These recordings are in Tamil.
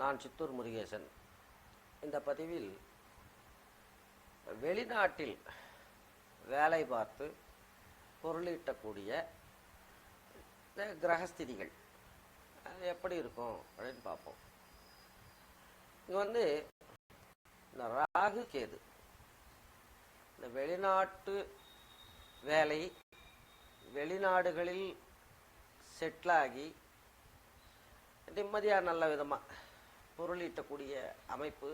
நான் சித்தூர் முருகேசன். இந்த பதிவில் வெளிநாட்டில் வேலை பார்த்து பொருளீட்டக்கூடிய இந்த கிரகஸ்திதிகள். அது எப்படி இருக்கும் அப்படின்னு பார்ப்போம். இங்கே வந்து இந்த ராகு கேது. இந்த வெளிநாட்டு வேலை வெளிநாடுகளில் செட்டிலாகி நிம்மதியாக நல்ல விதமாக பொருளீட்டக்கூடிய அமைப்பு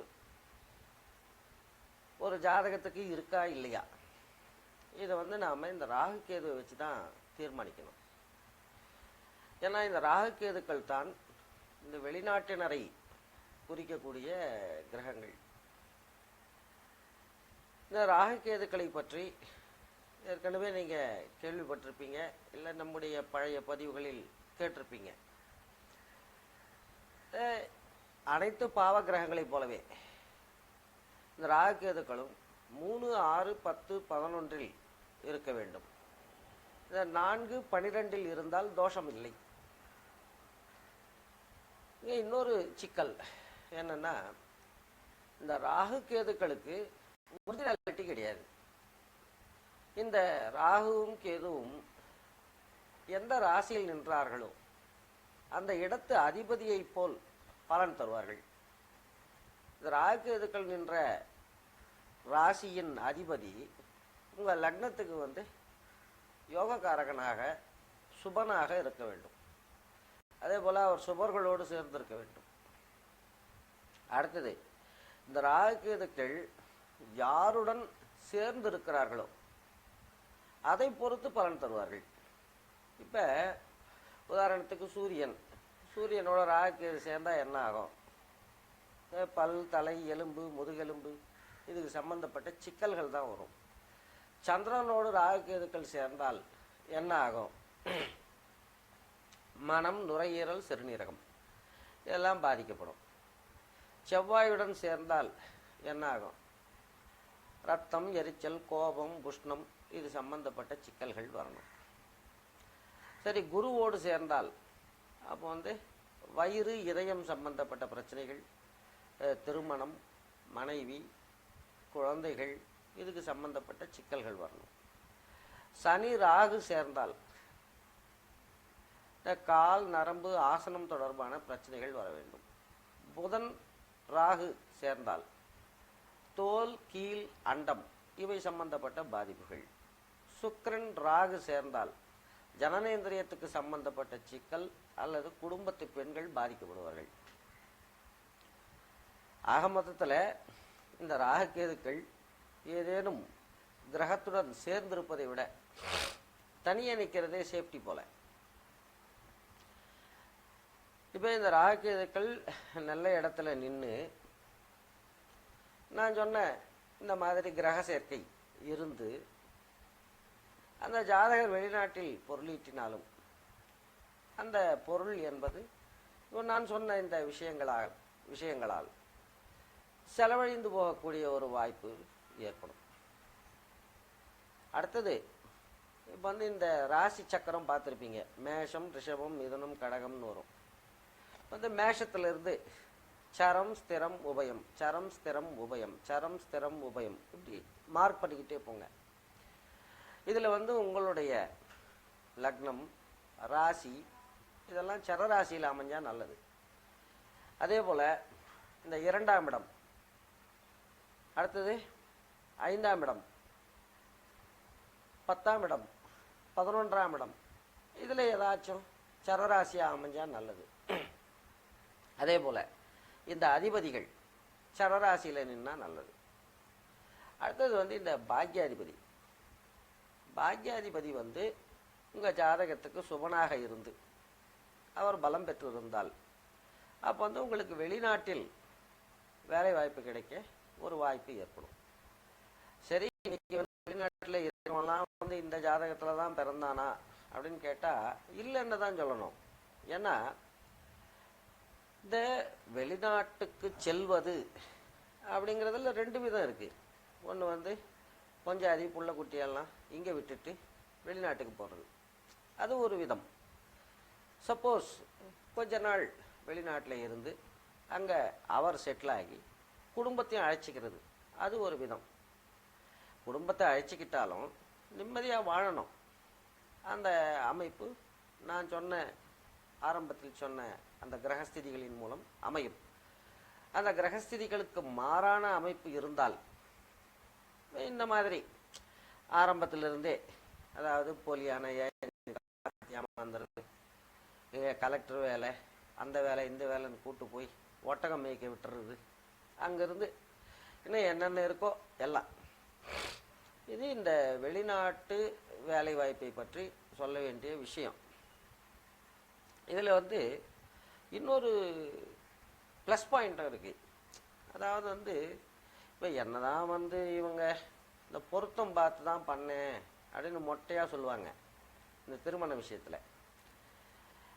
ஒரு ஜாதகத்துக்கு இருக்கா இல்லையா? இதை வந்து நாம் இந்த ராகு கேதுவை வச்சு தான் தீர்மானிக்கணும். ஏன்னா இந்த ராகு கேதுக்கள் தான் இந்த வெளிநாட்டினரை குறிக்கக்கூடிய கிரகங்கள். இந்த ராகுகேதுக்களை பற்றி ஏற்கனவே நீங்கள் கேள்விப்பட்டிருப்பீங்க. இல்லை நம்முடைய பழைய பதிவுகளில் கேட்டிருப்பீங்க. அனைத்து பாவ கிரகங்களைப் போலவே இந்த ராகு கேதுக்களும் மூணு ஆறு பத்து பதினொன்றில் இருக்க வேண்டும். இந்த நான்கு பனிரெண்டில் இருந்தால் தோஷம் இல்லை இங்கே இன்னொரு சிக்கல் என்னன்னா இந்த ராகு கேதுக்களுக்கு ஒரிஜினாலிட்டி கிடையாது. இந்த ராகுவும் கேதுவும் எந்த ராசியில் நின்றார்களோ அந்த இடத்து அதிபதியைப் போல் பலன் தருவார்கள். இந்த ராகு நின்ற ராசியின் அதிபதி உங்கள் லக்னத்துக்கு வந்து யோகக்காரகனாக சுபனாக இருக்க வேண்டும். அதே போல் அவர் சுபர்களோடு சேர்ந்திருக்க வேண்டும். அடுத்தது இந்த ராகுகேதுக்கள் யாருடன் சேர்ந்து இருக்கிறார்களோ அதை பொறுத்து பலன் தருவார்கள். இப்போ உதாரணத்துக்கு சூரியன். சூரியனோட ராகுகேது சேர்ந்தா என்ன ஆகும்? பல் தலை எலும்பு முதுகெலும்பு இதுக்கு சம்பந்தப்பட்ட சிக்கல்கள் தான் வரும். சந்திரனோடு ராகுகேதுக்கள் சேர்ந்தால் என்ன ஆகும்? மனம் நுரையீரல் சிறுநீரகம் இதெல்லாம் பாதிக்கப்படும். செவ்வாயுடன் சேர்ந்தால் என்ன ஆகும்? ரத்தம் எரிச்சல் கோபம் உஷ்ணம் இது சம்பந்தப்பட்ட சிக்கல்கள் வரணும். சரி குருவோடு சேர்ந்தால் அப்போ வந்து வயிறு இதயம் சம்பந்தப்பட்ட பிரச்சனைகள் திருமணம் மனைவி குழந்தைகள் இதுக்கு சம்பந்தப்பட்ட சிக்கல்கள் வரணும். சனி ராகு சேர்ந்தால் இந்த கால் நரம்பு ஆசனம் தொடர்பான பிரச்சனைகள் வர வேண்டும். புதன் ராகு சேர்ந்தால் தோல் கீழ் அண்டம் இவை சம்பந்தப்பட்ட பாதிப்புகள். சுக்கரன் ராகு சேர்ந்தால் ஜனநேந்திரியத்துக்கு சம்பந்தப்பட்ட சிக்கல் அல்லது குடும்பத்து பெண்கள் பாதிக்கப்படுவார்கள். ஆக மொத்தத்தில் இந்த ராககேதுக்கள் ஏதேனும் கிரகத்துடன் சேர்ந்திருப்பதை விட தனியே நிற்கிறதே சேஃப்டி போல. இப்போ இந்த ராககேதுக்கள் நல்ல இடத்துல நின்று நான் சொன்ன இந்த மாதிரி கிரக சேர்க்கை இருந்து அந்த ஜாதகர் வெளிநாட்டில் பொருளீட்டினாலும் அந்த பொருள் என்பது இப்போ நான் சொன்ன இந்த விஷயங்களால் விஷயங்களால் செலவழிந்து போகக்கூடிய ஒரு வாய்ப்பு ஏற்படும். அடுத்தது இப்போ வந்து இந்த ராசி சக்கரம் பார்த்துருப்பீங்க. மேஷம் ரிஷபம் மிதனம் கடகம்னு வரும். வந்து மேஷத்திலிருந்து சரம் ஸ்திரம் உபயம் சரம் ஸ்திரம் உபயம் சரம் ஸ்திரம் உபயம் இப்படி மார்க் பண்ணிக்கிட்டே போங்க. இதில் வந்து உங்களுடைய லக்னம் ராசி இதெல்லாம் சரராசியில் அமைஞ்சால் நல்லது. அதே போல் இந்த இரண்டாம் இடம். அடுத்தது ஐந்தாம் இடம். பத்தாம் இடம். பதினொன்றாம் இடம். இதில் ஏதாச்சும் சரராசியாக அமைஞ்சால் நல்லது. அதே போல் இந்த அதிபதிகள் சரராசியில் நின்னால் நல்லது. அடுத்தது வந்து இந்த பாக்யாதிபதி பாக்யாதிபதி வந்து உங்கள் ஜாதகத்துக்கு சுபனாக இருந்து அவர் பலம் பெற்றிருந்தால் அப்போ வந்து உங்களுக்கு வெளிநாட்டில் வேலை வாய்ப்பு கிடைக்க ஒரு வாய்ப்பு ஏற்படும். சரி இன்னைக்கு வந்து வெளிநாட்டில் இருக்கிறவங்களாம் வந்து இந்த ஜாதகத்தில் தான் பிறந்தானா அப்படின்னு கேட்டால் இல்லைன்னு தான் சொல்லணும். ஏன்னா இந்த வெளிநாட்டுக்கு செல்வது அப்படிங்கிறதுல ரெண்டு விதம் இருக்குது ஒன்று வந்து கொஞ்சம் அதி புள்ள குட்டியெல்லாம் இங்கே விட்டுட்டு வெளிநாட்டுக்கு போகிறது அது ஒரு விதம். சப்போஸ் கொஞ்ச நாள் வெளிநாட்டில் இருந்து அங்கே அவர் செட்டில் ஆகி குடும்பத்தையும் அழைச்சிக்கிறது. அது ஒரு விதம். குடும்பத்தை அழைச்சிக்கிட்டாலும் நிம்மதியாக வாழணும். அந்த அமைப்பு நான் சொன்ன ஆரம்பத்தில் சொன்ன அந்த கிரகஸ்திதிகளின் மூலம் அமையும். அந்த கிரகஸ்திதிகளுக்கு மாறான அமைப்பு இருந்தால் இந்த மாதிரி. ஆரம்பத்திலிருந்தே அதாவது போலியான ஏமாந்துறது கலெக்டர் வேலை அந்த வேலை இந்த வேலைன்னு கூட்டு போய் ஒட்டகம் மேய்க்க விட்டுறது. அங்கேருந்து இன்னும் என்னென்ன இருக்கோ எல்லாம். இது இந்த வெளிநாட்டு வேலை வாய்ப்பை பற்றி சொல்ல வேண்டிய விஷயம். இதில் வந்து இன்னொரு ப்ளஸ் பாயிண்ட்டும் இருக்குது அதாவது வந்து இப்போ என்னதான் வந்து இவங்க இந்த பொருத்தம் பார்த்து தான் பண்ணேன் அப்படின்னு மொட்டையாக சொல்லுவாங்க இந்த திருமண விஷயத்தில்.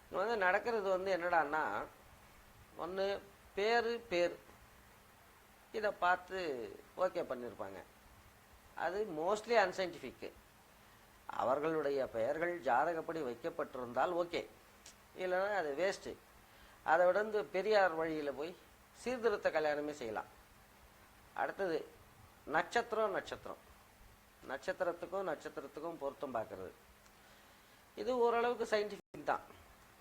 இங்கே வந்து நடக்கிறது வந்து என்னடான்னா ஒன்று பேர் பேர். இதை பார்த்து ஓகே பண்ணியிருப்பாங்க அது மோஸ்ட்லி அன்சைன்டிஃபிக்கு அவர்களுடைய பெயர்கள் ஜாதகப்படி வைக்கப்பட்டிருந்தால் ஓகே இல்லைன்னா அது வேஸ்ட்டு அதை விட வந்து பெரியார் வழியில் போய் சீர்திருத்த கல்யாணமே செய்யலாம். அடுத்தது நட்சத்திரம் நட்சத்திரம். நட்சத்திரத்துக்கும் நட்சத்திரத்துக்கும் பொருத்தம் பார்க்கறது. இது ஓரளவுக்கு சயின்டிஃபிக் தான்.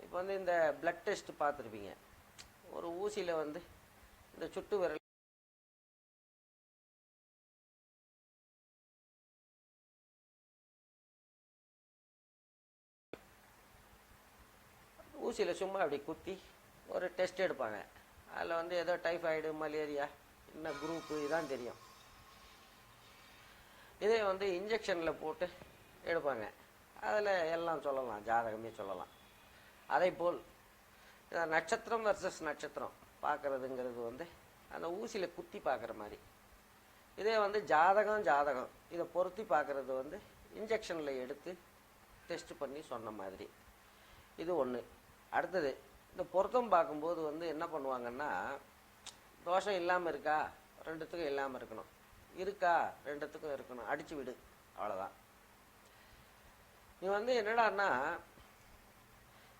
இப்போ வந்து இந்த பிளட் டெஸ்ட் பார்த்துருப்பீங்க. ஒரு ஊசியில் வந்து இந்த சுட்டு விரல் ஊசியில் சும்மா அப்படி குத்தி ஒரு டெஸ்ட் எடுப்பாங்க. அதில் வந்து ஏதோ டைஃபாய்டு மலேரியா என்ன குரூப்பு இதான் தெரியும். இதே வந்து இன்ஜெக்ஷனில் போட்டு எடுப்பாங்க. அதில் எல்லாம் சொல்லலாம் ஜாதகமே சொல்லலாம். அதே போல் நட்சத்திரம் வர்சஸ் நட்சத்திரம் பார்க்குறதுங்கிறது வந்து அந்த ஊசியில் குத்தி பார்க்குற மாதிரி. இதே வந்து ஜாதகம் ஜாதகம். இதை பொருத்தி பார்க்குறது வந்து இன்ஜெக்ஷனில் எடுத்து டெஸ்ட் பண்ணி சொன்ன மாதிரி. இது ஒன்று அடுத்தது இந்த பொருத்தம் பார்க்கும்போது வந்து என்ன பண்ணுவாங்கன்னா தோஷம் இல்லாமல் இருக்கா? ரெண்டுத்துக்கும் இல்லாமல் இருக்கணும். இருக்கா? ரெண்டுத்துக்கும் இருக்கணும். அடிச்சு விடு. அவ்வளோதான் நீ வந்து என்னடான்னா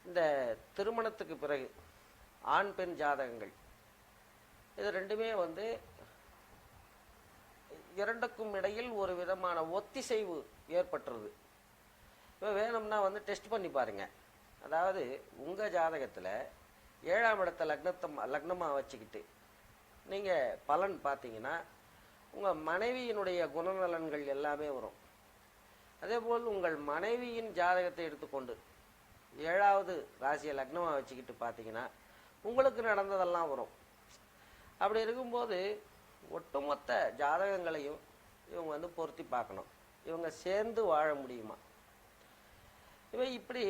இந்த திருமணத்துக்கு பிறகு ஆண் பெண் ஜாதகங்கள் இது ரெண்டுமே வந்து இரண்டுக்கும் இடையில் ஒரு விதமான ஒத்திசைவு ஏற்பட்டுருது. இப்போ வேணும்னா வந்து டெஸ்ட் பண்ணி பாருங்க. அதாவது உங்கள் ஜாதகத்தில் ஏழாம் இடத்த லக்னத்தை லக்னமாக வச்சுக்கிட்டு நீங்கள் பலன் பார்த்தீங்கன்னா உங்கள் மனைவியினுடைய குணநலன்கள் எல்லாமே வரும். அதேபோல் உங்கள் மனைவியின் ஜாதகத்தை எடுத்துக்கொண்டு ஏழாவது ராசியை லக்னமாக வச்சுக்கிட்டு பார்த்தீங்கன்னா உங்களுக்கு நடந்ததெல்லாம் வரும். அப்படி இருக்கும்போது ஒட்டுமொத்த ஜாதகங்களையும் இவங்க வந்து பொருத்தி பார்க்கணும். இவங்க சேர்ந்து வாழ முடியுமா? இவன் இப்படி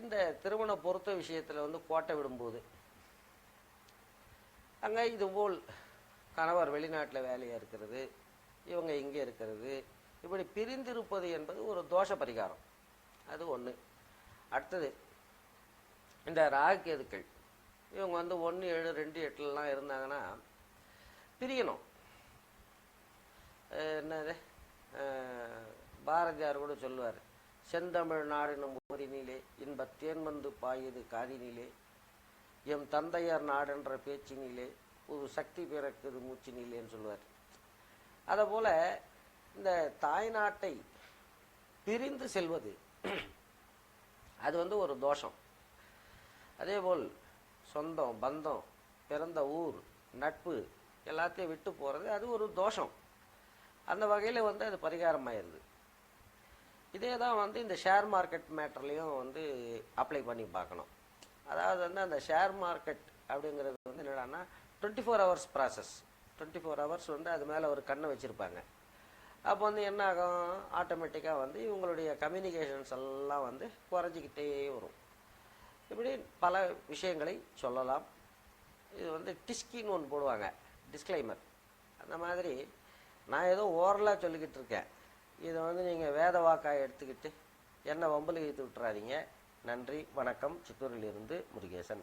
இந்த திருமண பொருத்த விஷயத்தில் வந்து கோட்டை விடும்போது அங்கே இதுபோல் கணவர் வெளிநாட்டில் வேலையாக இருக்கிறது இவங்க இங்கே இருக்கிறது இப்படி பிரிந்திருப்பது என்பது ஒரு தோஷ பரிகாரம். அது ஒன்று அடுத்தது இந்த ராகுகேதுக்கள் இவங்க வந்து ஒன்று ஏழு ரெண்டு எட்டுலலாம் இருந்தாங்கன்னா பிரியணும். என்னது? பாரதியார் கூட சொல்லுவார் செந்தமிழ் நாடெனும் ஊரினிலே இன்பத் தேன் வந்து பாயுது காதினிலே எம் தந்தையார் நாடுன்ற பேச்சினிலே ஒரு சக்தி பிறக்குது மூச்சினிலேன்னு சொல்லுவார். அதை போல இந்த தாய்நாட்டை பிரிந்து செல்வது அது வந்து ஒரு தோஷம். அதேபோல் சொந்தம் பந்தம் பிறந்த ஊர் நட்பு எல்லாத்தையும் விட்டு போகிறது அது ஒரு தோஷம். அந்த வகையில் வந்து அது பரிகாரமாயிருது. இதே தான் வந்து இந்த ஷேர் மார்க்கெட் மேட்டர்லேயும் வந்து அப்ளை பண்ணி பார்க்கணும். அதாவது வந்து அந்த ஷேர் மார்க்கெட் அப்படிங்கிறது வந்து என்னடான்னா twenty four hours process twenty four hours வந்து அது மேலே ஒரு கண்ணை வச்சுருப்பாங்க. அப்போ வந்து என்ன ஆகும்? ஆட்டோமேட்டிக்காக வந்து இவங்களுடைய கம்யூனிகேஷன்ஸ் எல்லாம் வந்து குறைஞ்சிக்கிட்டே வரும். இப்படி பல விஷயங்களை சொல்லலாம். இது வந்து டிஸ்கின்னு ஒன்று போடுவாங்க. டிஸ்க்ளைமர் அந்த மாதிரி நான் ஏதோ ஓரலாக சொல்லிக்கிட்டு இருக்கேன். இதை வந்து நீங்கள் வேத வாக்காக எடுத்துக்கிட்டு என்ன வம்பல் இழுத்து விட்டுறாதீங்க. நன்றி வணக்கம். சித்தூரிலிருந்து முருகேசன்.